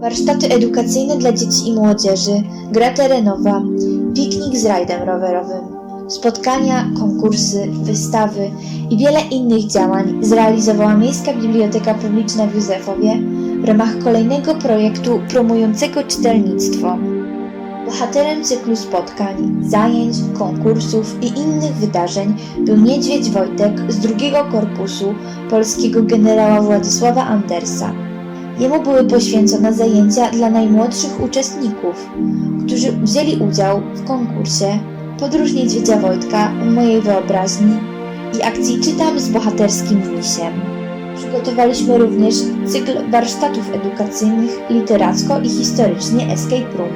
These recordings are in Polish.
warsztaty edukacyjne dla dzieci i młodzieży, gra terenowa, piknik z rajdem rowerowym, spotkania, konkursy, wystawy i wiele innych działań zrealizowała Miejska Biblioteka Publiczna w Józefowie w ramach kolejnego projektu promującego czytelnictwo. Bohaterem cyklu spotkań, zajęć, konkursów i innych wydarzeń był niedźwiedź Wojtek z drugiego korpusu polskiego generała Władysława Andersa. Jemu były poświęcone zajęcia dla najmłodszych uczestników, którzy wzięli udział w konkursie Podróż Niedźwiedzia Wojtka w mojej wyobraźni i akcji Czytam z bohaterskim misiem. Przygotowaliśmy również cykl warsztatów edukacyjnych literacko i historycznie Escape Room,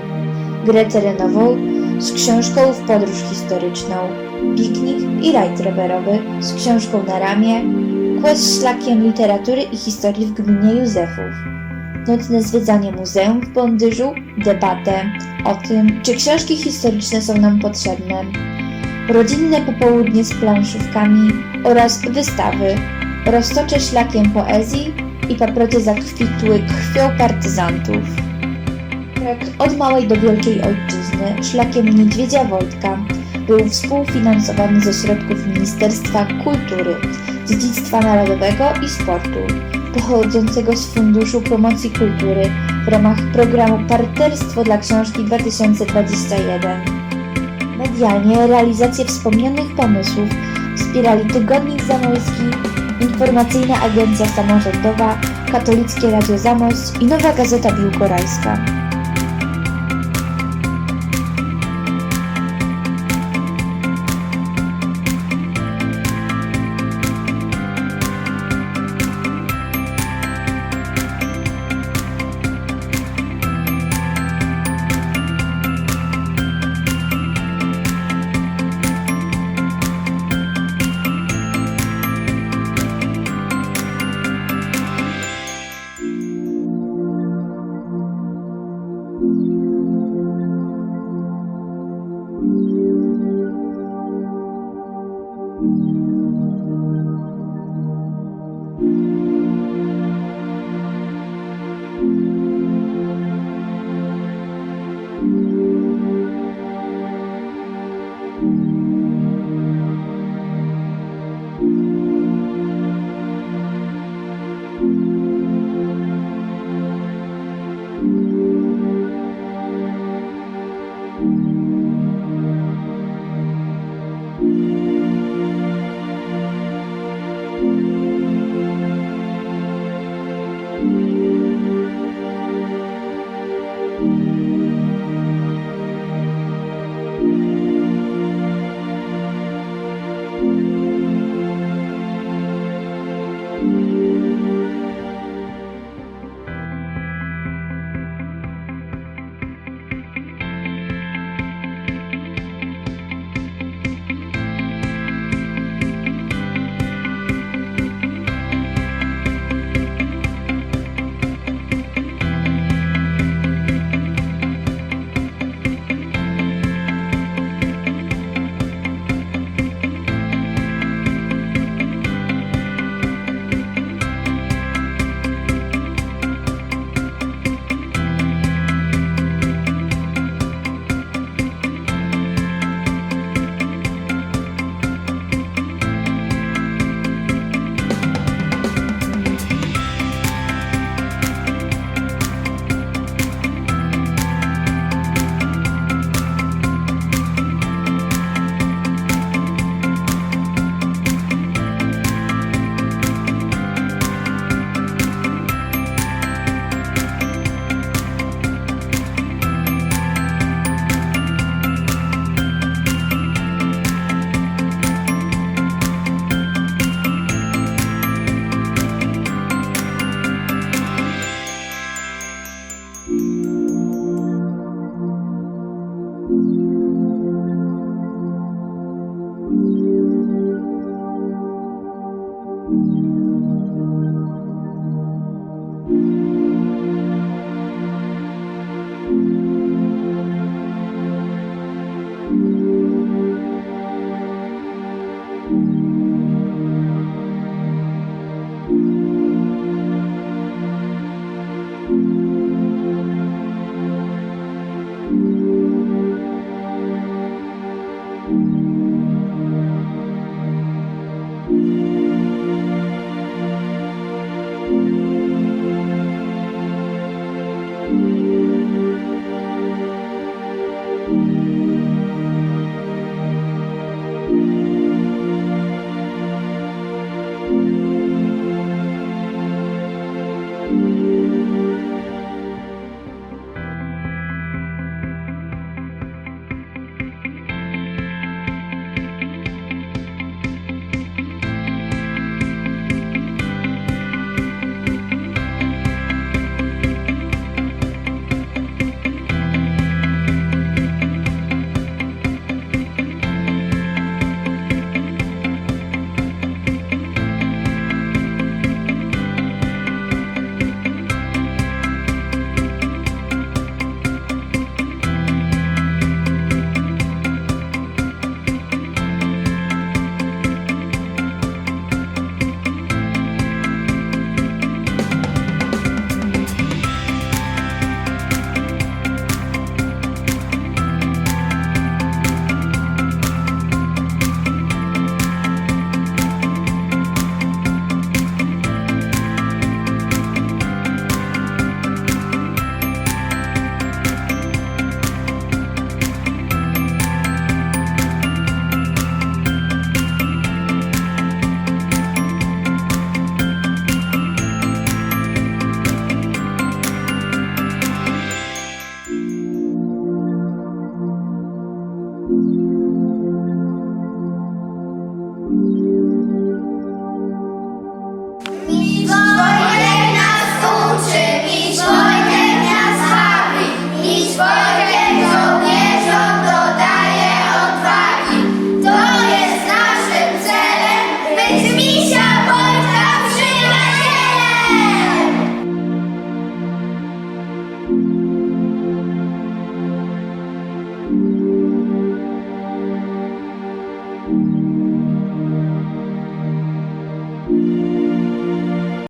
grę terenową z książką w podróż historyczną, piknik i rajd rowerowy z książką na ramię, quest szlakiem literatury i historii w gminie Józefów, nocne zwiedzanie muzeum w Bondyżu, debatę o tym, czy książki historyczne są nam potrzebne, rodzinne popołudnie z planszówkami oraz wystawy Roztocze szlakiem poezji i paprocie zakwitły krwią partyzantów. Trek od małej do wielkiej ojczyzny szlakiem Niedźwiedzia Wojtka był współfinansowany ze środków Ministerstwa Kultury, Dziedzictwa Narodowego i Sportu, pochodzącego z Funduszu Promocji Kultury w ramach programu Partnerstwo dla Książki 2021. Medialnie realizację wspomnianych pomysłów wspierali Tygodnik Zamojski, Informacyjna Agencja Samorządowa, Katolickie Radio Zamość i Nowa Gazeta Biłgorajska.